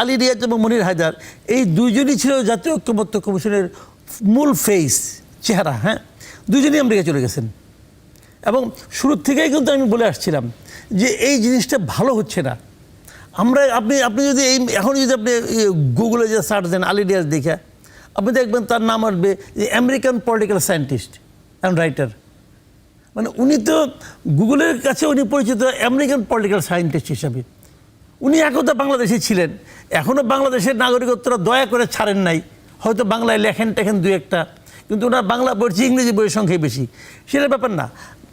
আলী রিয়াজ এবং মনির হায়দার, এই দুইজনই ছিল জাতীয় ঐক্যমত্য কমিশনের মূল ফেস চেহারা হ্যাঁ? দুজনই আমেরিকা চলে গেছেন। এবং শুরুর থেকেই কিন্তু আমি বলে আসছিলাম যে এই জিনিসটা ভালো হচ্ছে না। আমরা, আপনি আপনি যদি এই, এখন যদি আপনি গুগলে যে সার্চ দেন আলি আলিডিয়াস দেখে, আপনি দেখবেন তার নাম আসবে যে American political scientist and writer মানে উনি তো গুগলের কাছে উনি পরিচিত আমেরিকান পলিটিক্যাল সায়েন্টিস্ট হিসাবে। উনি একদা বাংলাদেশে ছিলেন। এখনও বাংলাদেশের নাগরিকত্বরা দয়া করে ছাড়েন নাই। হয়তো বাংলায় লেখেন টেখেন দু একটা। কিন্তু ওনার বাংলা পড়ছে ইংরেজি বইয়ের সংখ্যাই বেশি। সেটার ব্যাপার না।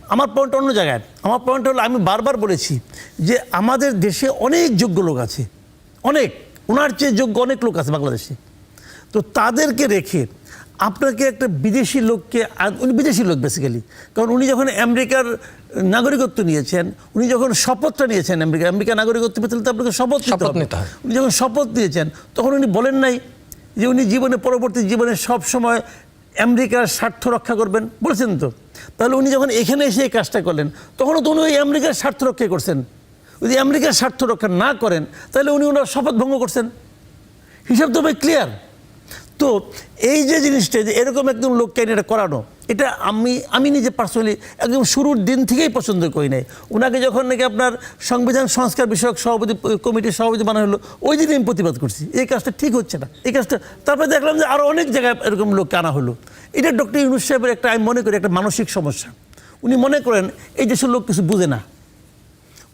আমার পয়েন্ট অন্য জায়গায়। আমার পয়েন্ট হলো আমি বারবার বলেছি যে আমাদের দেশে অনেক যোগ্য লোক আছে। অনেক। ওনার চেয়ে যোগ্য অনেক লোক আছে বাংলাদেশে। তো তাদেরকে রেখে আপনাকে একটা বিদেশি লোককে উনি বিদেশি লোক বেসিক্যালি কারণ উনি যখন আমেরিকার নাগরিকত্ব নিয়েছেন উনি যখন শপথটা নিয়েছেন আমেরিকা আমেরিকা নাগরিকত্ব পেতে তো আপনাকে শপথ নিতে শপথ হবে। উনি যখন শপথ নিয়েছেন তখন উনি বলেন নাই যে উনি জীবনে পরবর্তী জীবনে সব সময় আমেরিকার স্বার্থ রক্ষা করবেন। বলেছেন তো? তাহলে উনি যখন এখানে এসে এই কাজটা করলেন তখনও তো উনি ওই আমেরিকার স্বার্থ রক্ষা করছেন। যদি আমেরিকার স্বার্থ রক্ষা না করেন তাহলে উনি ওনার শপথ ভঙ্গ করছেন। হিসাব তো ভাই ক্লিয়ার তো এই যে জিনিসটা, যে এরকম একদম লোককে এটা করানো, এটা আমি আমি নিজে পার্সোনালি একদম শুরুর দিন থেকেই পছন্দ করি নাই। ওনাকে যখন নাকি আপনার সংবিধান সংস্কার বিষয়ক সভাপতি, কমিটির সভাপতি বানানো হলো, ওই দিনই আমি প্রতিবাদ করছি। এই কাজটা ঠিক হচ্ছে না। এই কাজটা, তারপরে দেখলাম যে আরও অনেক জায়গায় এরকম লোককে আনা হলো। এটা ডক্টর ইউনুস সাহেবের একটা, আমি মনে করি, একটা মানসিক সমস্যা। উনি মনে করেন, এই দেশের লোক কিছু বুঝে না।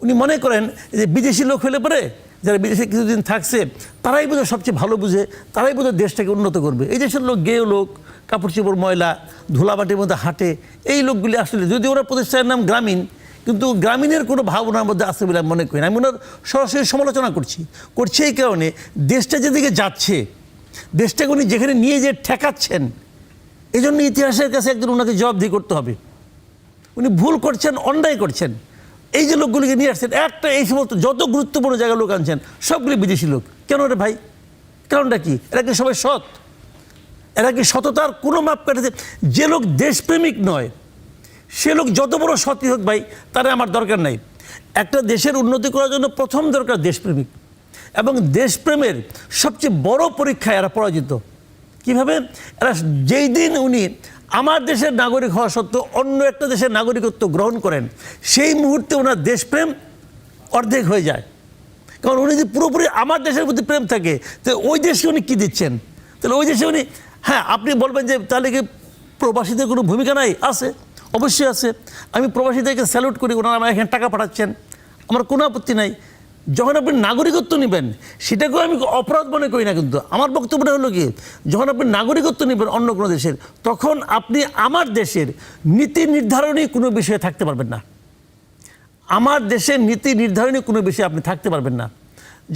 উনি মনে করেন যে বিদেশি লোক হলে পরে যারা বিদেশে কিছুদিন থাকছে, তারাই বোধহয় সবচেয়ে ভালো বুঝে, তারাই বোধহয় দেশটাকে উন্নত করবে। এই দেশের লোক গেও লোক, কাপড় চোপড়, ময়লা, ধুলাবাটির মধ্যে হাঁটে, এই লোকগুলি আসলে যদি ওরা প্রতিষ্ঠানের নাম গ্রামীণ, কিন্তু গ্রামীণের কোনো ভাবনার মধ্যে আছে বলে আমি মনে করি না। আমি ওনার সরাসরি সমালোচনা করছি। করছি এই কারণে, দেশটা যেদিকে যাচ্ছে, দেশটাকে উনি যেখানে নিয়ে যে ঠেকাচ্ছেন এই জন্য ইতিহাসের কাছে একজন ওনাকে জবাবদিহি করতে হবে। উনি ভুল করছেন, অন্যায় করছেন। এই যে লোকগুলিকে নিয়ে আসছেন, একটা এই সমস্ত যত গুরুত্বপূর্ণ জায়গায় লোক আনছেন, সবগুলি বিদেশি লোক। কেন রে ভাই? কারণটা কি? এরা কি সবাই সৎ? এরা কি সততার কোনো মাপ কাটাতে যে লোক দেশপ্রেমিক নয়, সে লোক যত বড় সতই হোক ভাই, তারা আমার দরকার নাই। একটা দেশের উন্নতি করার জন্য প্রথম দরকার দেশপ্রেমিক। এবং দেশপ্রেমের সবচেয়ে বড় পরীক্ষায় এরা পরাজিত। কীভাবে? এরা যেই দিন উনি আমার দেশের নাগরিক হওয়া সত্ত্বেও অন্য একটা দেশের নাগরিকত্ব গ্রহণ করেন, সেই মুহূর্তে ওনার দেশপ্রেম অর্ধেক হয়ে যায়। কারণ উনি যদি পুরোপুরি আমার দেশের প্রতি প্রেম থাকে, তো ওই দেশে উনি কী দিচ্ছেন? তাহলে ওই দেশে উনি হ্যাঁ আপনি বলবেন যে তাহলে কি প্রবাসীদের কোনো ভূমিকা নাই? আছে, অবশ্যই আছে। আমি প্রবাসীদেরকে স্যালুট করি, ওনারা আমার এখানে টাকা পাঠাচ্ছেন। আমার কোনো আপত্তি নাই। যখন আপনি নাগরিকত্ব নেবেন, সেটাকেও আমি অপরাধ মনে করি না কিন্তু। আমার বক্তব্যটা হলো কি, যখন আপনি নাগরিকত্ব নেবেন অন্য কোনো দেশের, তখন আপনি আমার দেশের নীতি নির্ধারণী কোনো বিষয়ে থাকতে পারবেন না। আমার দেশের নীতি নির্ধারণী কোনো বিষয়ে আপনি থাকতে পারবেন না।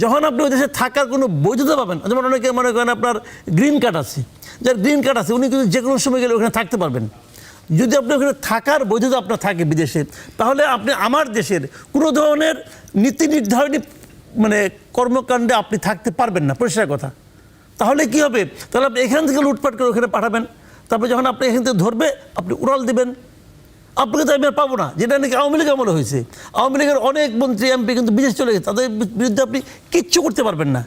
যখন আপনি ওই দেশে থাকার কোনো বৈধতা পাবেন, যেমন অনেকে মনে করেন আপনার গ্রিন কার্ড আছে, যার গ্রিন কার্ড আছে, উনি কিন্তু যে কোনো সময় গেলে ওখানে থাকতে পারবেন। যদি আপনি ওখানে থাকার বৈধতা আপনার থাকে বিদেশে, তাহলে আপনি আমার দেশের কোনো ধরনের নীতি নির্ধারণী মানে কর্মকাণ্ডে আপনি থাকতে পারবেন না, পরিষ্কার কথা। তাহলে কি হবে? তাহলে আপনি এখান থেকে লুটপাট করে ওখানে পাঠাবেন। তারপরে যখন আপনি এখান থেকে ধরবে, আপনি উড়াল দেবেন। আপনাকে তো আমি আর পাবো না। যেটা নাকি আওয়ামী লীগ আমলে হয়েছে। আওয়ামী লীগের অনেক মন্ত্রী, এমপি কিন্তু বিদেশ চলে গেছে। তাদের বিরুদ্ধে আপনি কিচ্ছু করতে পারবেন না।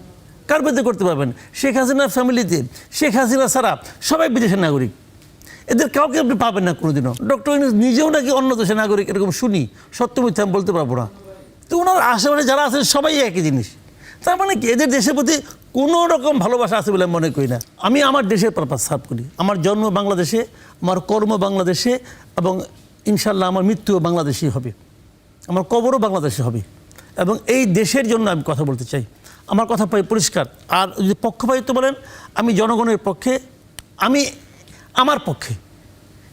কার বিরুদ্ধে করতে পারবেন? শেখ হাসিনার ফ্যামিলিতে। শেখ হাসিনা ছাড়া সবাই বিদেশের নাগরিক। এদের কাউকে আপনি পাবেন না কোনোদিনও। ডক্টর নিজেও নাকি অন্য দেশের নাগরিক, এরকম শুনি। সত্য মিথ্যা আমি বলতে পারব না। তো ওনার আশেপাশে যারা আছেন, সবাই একই জিনিস। তার মানে কি? এদের দেশের প্রতি কোনো রকম ভালোবাসা আছে বলে মনে করি না। আমি আমার দেশের পারপাস সার্ভ করি। আমার জন্ম বাংলাদেশে, আমার কর্ম বাংলাদেশে এবং ইনশাল্লাহ আমার মৃত্যুও বাংলাদেশেই হবে। আমার কবরও বাংলাদেশে হবে। এবং এই দেশের জন্য আমি কথা বলতে চাই। আমার কথা পরিষ্কার। আর যদি পক্ষপাতিত্ব বলেন, আমি জনগণের পক্ষে, আমি আমার পক্ষে।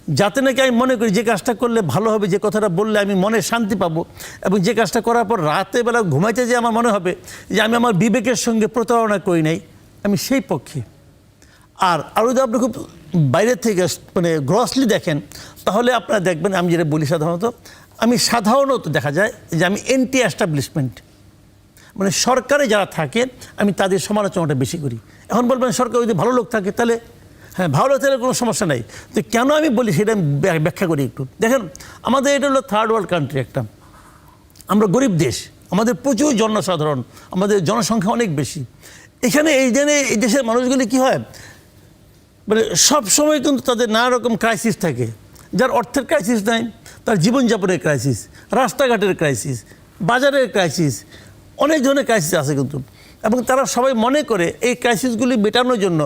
যাতে নাকি আমি মনে করি যে কাজটা করলে ভালো হবে, যে কথাটা বললে আমি মনে শান্তি পাবো। এবং যে কাজটা করার পর রাতে বেলা ঘুমাইতে যে আমার মনে হবে যে আমি আমার বিবেকের সঙ্গে প্রতারণা করি নাই, আমি সেই পক্ষে। আর আরও যদি আপনি খুব বাইরের থেকে মানে গ্রসলি দেখেন, তাহলে আপনারা দেখবেন আমি যেটা বলি সাধারণত, আমি সাধারণত দেখা যায় যে আমি এন্টি অ্যাস্টাবলিশমেন্ট মানে সরকারে যারা থাকে, আমি তাদের সমালোচনাটা বেশি করি। এখন বলবেন, সরকার যদি ভালো লোক থাকে, তাহলে হ্যাঁ ভালো লোক থাকলে কোনো সমস্যা নাই। তো কেন আমি বলি সেটা আমি ব্য- ব্যাখ্যা করি একটু। দেখেন, আমাদের এটা হলো থার্ড ওয়ার্ল্ড কান্ট্রি একটা। আমরা গরিব দেশ। আমাদের প্রচুর জনসাধারণ। আমাদের জনসংখ্যা অনেক বেশি। এখানে এই জেনে এই দেশের মানুষগুলি কি হয়? মানে সব সময় কিন্তু তাদের নানা রকম ক্রাইসিস থাকে। যার অর্থের ক্রাইসিস নাই, তার জীবনযাপনের ক্রাইসিস রাস্তাঘাটের ক্রাইসিস বাজারের ক্রাইসিস অনেক ধরনের ক্রাইসিস আছে কিন্তু। এবং তারা সবাই মনে করে এই ক্রাইসিসগুলি মেটানোর জন্য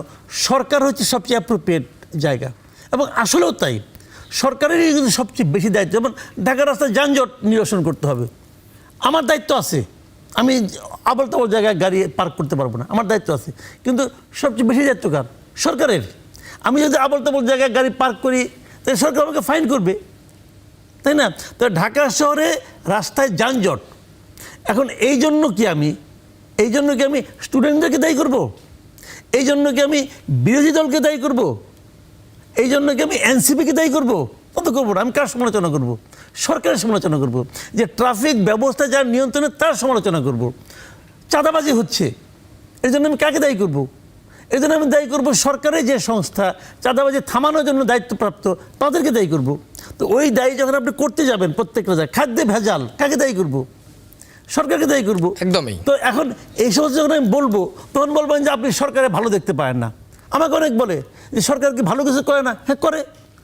সরকার হচ্ছে সবচেয়ে অ্যাপ্রোপ্রিয়েট জায়গা। এবং আসলেও তাই, সরকারেরই কিন্তু সবচেয়ে বেশি দায়িত্ব যেমন ঢাকা রাস্তায় যানজট নিরসন করতে হবে। আমার দায়িত্ব আছে, আমি আবল তাবল জায়গায় গাড়ি পার্ক করতে পারব না, আমার দায়িত্ব আছে। কিন্তু সবচেয়ে বেশি দায়িত্ব কার? সরকারের। আমি যদি আবল তাবল জায়গায় গাড়ি পার্ক করি, তাহলে সরকার আমাকে ফাইন করবে। তাই না? তো ঢাকা শহরে রাস্তায় যানজট। এখন এই জন্য কি আমি এই জন্য কি আমি স্টুডেন্টদেরকে দায়ী করব? এই জন্য কি আমি বিরোধী দলকে দায়ী করব? এই জন্য কি আমি এনসিপিকে দায়ী করব। তত করব? না আমি কার সমালোচনা করব? সরকারের সমালোচনা করব? যে ট্রাফিক ব্যবস্থা যার নিয়ন্ত্রণে তার সমালোচনা করব? চাঁদাবাজি হচ্ছে। এর জন্য আমি কাকে দায়ী করব? এই জন্য আমি দায়ী করব সরকারের যে সংস্থা, চাঁদাবাজি থামানোর জন্য দায়িত্বপ্রাপ্ত, তাদেরকে দায়ী করব। তো ওই দায়ী যখন আপনি করতে যাবেন প্রত্যেকটা খাদ্যে ভেজাল, কাকে দায়ী করব? সরকারকে দায়ী করব। একদমই। তো এখন এই সমস্ত যখন আমি বলব তখন বলবেন যে আপনি সরকারে ভালো দেখতে পারেন না। আমাকে অনেক বলে যে সরকার কি ভালো কিছু করে না? হ্যাঁ করে।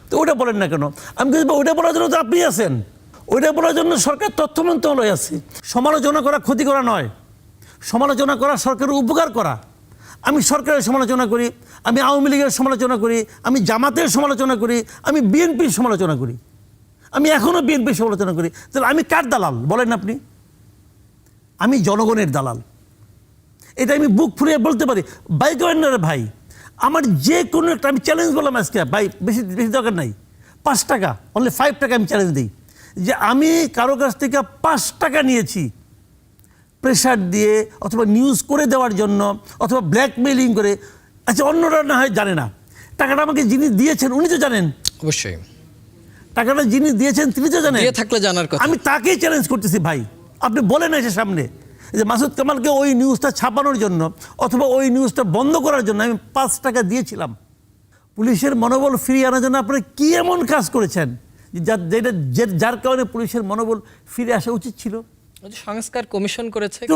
তো ওটা বলেন না কেন? আমি কিন্তু ওইটা বলার জন্য তো আপনি আছেন। ওইটা বলার জন্য সরকার তথ্য মন্ত্রণালয় আছে। সমালোচনা করা ক্ষতি করা নয়। সমালোচনা করা সরকারের উপকার করা। আমি সরকারের সমালোচনা করি আমি আওয়ামী লীগের সমালোচনা করি আমি জামাতের সমালোচনা করি আমি বিএনপির সমালোচনা করি। আমি এখনও বিএনপির সমালোচনা করি। তাহলে আমি কার দালাল? বলেন আপনি। আমি জনগণের দালাল। এটা আমি বুক ফুরিয়ে বলতে পারি। বাইক ওয়েন্ডারে ভাই আমার যে কোনো একটা আমি চ্যালেঞ্জ বললাম আজকে ভাই বেশি বেশি দরকার নাই। পাঁচ টাকা অনলি ফাইভ টাকা আমি চ্যালেঞ্জ দিই। যে আমি কারও কাছ থেকে পাঁচ টাকা নিয়েছি প্রেশার দিয়ে অথবা নিউজ করে দেওয়ার জন্য অথবা ব্ল্যাকমেলিং করে আচ্ছা অন্যরা না হয় জানে না। টাকাটা আমাকে যিনি দিয়েছেন উনি তো জানেন। অবশ্যই। টাকাটা যিনি দিয়েছেন তিনি তো জানেন। থাকলে জানার কথা। আমি তাকেই চ্যালেঞ্জ করতেছি ভাই। আপনি বলেন এসে সামনে যে মাসুদ কামালকে ওই নিউজটা ছাপানোর জন্য অথবা ওই নিউজটা বন্ধ করার জন্য আমি পাঁচ টাকা দিয়েছিলাম। পুলিশের মনোবল ফিরিয়ে আনার জন্য আপনি কি এমন কাজ করেছেন যার- যেটা যে- যার কারণে পুলিশের মনোবল ফিরে আসা উচিত ছিল? সংস্কার কমিশন করেছে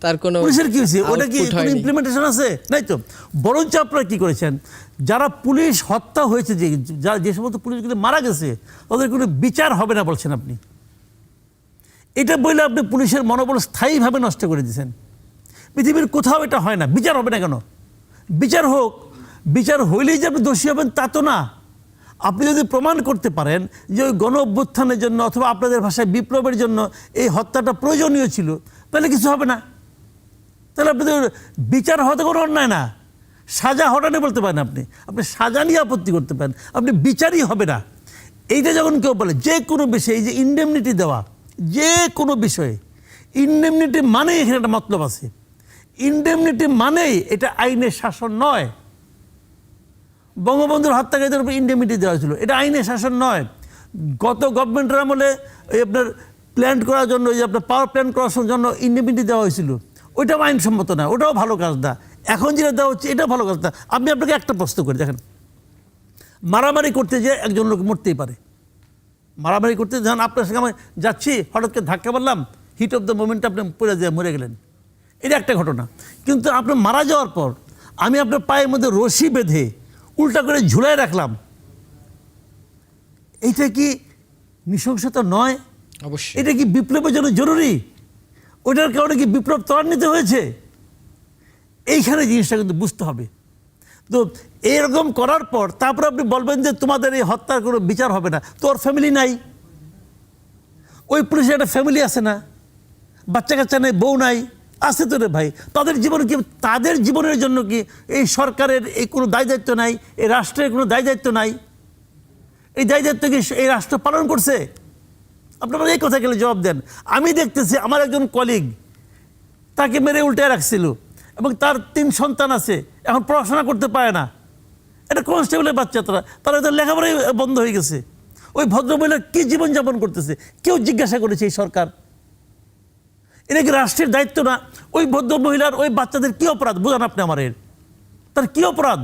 তার- কোনো পুলিশের কি হয়েছে? ওটা কি। ইমপ্লিমেন্টেশন আছে? নাই তো? বরঞ্চ আপনারা কি করেছেন? যারা পুলিশ হত্যা হয়েছে যে যারা যে সমস্ত পুলিশগুলি মারা গেছে তাদের কোনো বিচার হবে না বলছেন আপনি। এটা বললে আপনি পুলিশের মনোবল স্থায়ীভাবে নষ্ট করে দিয়েছেন পৃথিবীর কোথাও এটা হয় না, বিচার হবে না কেন? বিচার হোক, বিচার হইলেই যে আপনি দোষী হবেন তা তো না। আপনি যদি প্রমাণ করতে পারেন যে ওই গণ অভ্যুত্থানের জন্য অথবা আপনাদের ভাষায় বিপ্লবের জন্য এই হত্যাটা প্রয়োজনীয় ছিল, তাহলে কিছু হবে না। তাহলে আপনাদের বিচার হতে কোনো অন্যায় না। সাজা হটানে বলতে পারেন আপনি। আপনি সাজা নিয়ে আপত্তি করতে পারেন। আপনি বিচারই হবে না। এইটা যখন কেউ বলে, যে কোনো বিষয়ে এই যে ইন্ডেমনিটি দেওয়া যে কোনো বিষয়ে ইন্ডেমনিটি মানেই এখানে একটা মতলব আছে। ইন্ডেমনিটি মানেই এটা আইনের শাসন নয়। বঙ্গবন্ধুর হত্যাকারীদের উপর ইন্ডেমিটি দেওয়া হয়েছিল। এটা আইনের শাসন নয়। গত গভর্নমেন্টের আমলে ওই আপনার প্ল্যান্ট করার জন্য, ওই আপনার পাওয়ার প্ল্যান্ট করার জন্য ইন্ডেমিটি দেওয়া হয়েছিল। ওইটাও আইনসম্মত না, ওটাও ভালো কাজ না। এখন যেটা দেওয়া হচ্ছে, এটাও ভালো কাজ না। আমি আপনাকে একটা প্রশ্ন করি, দেখেন। মারামারি করতে যেয়ে একজন লোক মরতেই পারে। মারামারি করতে যখন আপনার সঙ্গে আমি যাচ্ছি হঠাৎ করে ধাক্কা মারলাম হিট অফ দ্য মোমেন্ট আপনি পড়ে যায় মরে গেলেন। এটা একটা ঘটনা। কিন্তু আপনি মারা যাওয়ার পর আমি আপনার পায়ের মধ্যে রশি বেঁধে উল্টা করে ঝুলাই রাখলাম। এইটা কি নৃশংসতা নয়? অবশ্যই। এটা কি বিপ্লবের জন্য জরুরি? ওটার কারণে কি বিপ্লব ত্বরান্বিত হয়েছে? এইখানে জিনিসটা কিন্তু বুঝতে হবে। তো এরকম করার পর তারপর আপনি বলবেন যে তোমাদের এই হত্যার কোনো বিচার হবে না তোর ফ্যামিলি নাই। ওই পুলিশের একটা ফ্যামিলি আছে না, বাচ্চা কাচ্চা নেই, বউ নাই, আছে তো রে ভাই। তাদের জীবন কি, তাদের জীবনের জন্য কি এই সরকারের এই কোনো দায় দায়িত্ব নাই, এই রাষ্ট্রের কোনো দায় দায়িত্ব নাই? এই দায় দায়িত্ব কি এই রাষ্ট্র পালন করছে? আপনারা এই কথা গেলে জবাব দেন। আমি দেখতেছি আমার একজন কলিগ তাকে মেরে উল্টে রাখছিল। এবং তার তিন সন্তান আছে, এখন পড়াশোনা করতে পারে না। এটা কনস্টেবলের বাচ্চা তারা। তারা তো লেখাপড়াই বন্ধ হয়ে গেছে। ওই ভদ্রমহিলা কী জীবনযাপন করতেছে? কেউ জিজ্ঞাসা করেছে এই সরকার। এটা কি রাষ্ট্রের দায়িত্ব না? ওই ভদ্র মহিলার ওই বাচ্চাদের কী অপরাধ? বুঝান আপনি আমার এর। তার কী অপরাধ?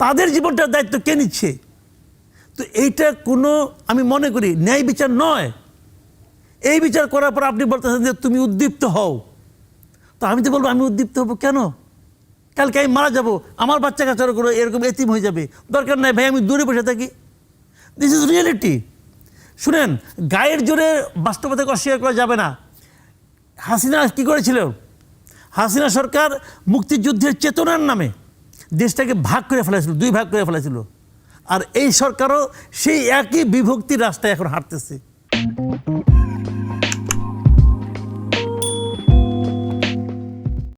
তাদের জীবনটার দায়িত্ব কে নিচ্ছে? তো এইটা কোনো, আমি মনে করি, ন্যায় বিচার নয়। এই বিচার করার পর আপনি বলতেছেন যে তুমি উদ্দীপ্ত হও। তো আমি তো বলব, আমি উদ্দীপ্ত হব কেন? কালকে আমি মারা যাব, আমার বাচ্চা কাচ্চারা করে এরকম এতিম হয়ে যাবে। দরকার নাই ভাই, আমি দূরে বসে থাকি। দিস ইজ রিয়েলিটি শুনেন, গায়ের জোরে বাস্তবতাকে অস্বীকার করা যাবে না। হাসিনা কি করেছিল? হাসিনা সরকার মুক্তিযুদ্ধের চেতনার নামে দেশটাকে ভাগ করে ফেলেছিল, দুই ভাগ করে ফেলেছিল। আর এই সরকারও সেই একই বিভক্তির রাস্তায় এখন হাঁটতেছে।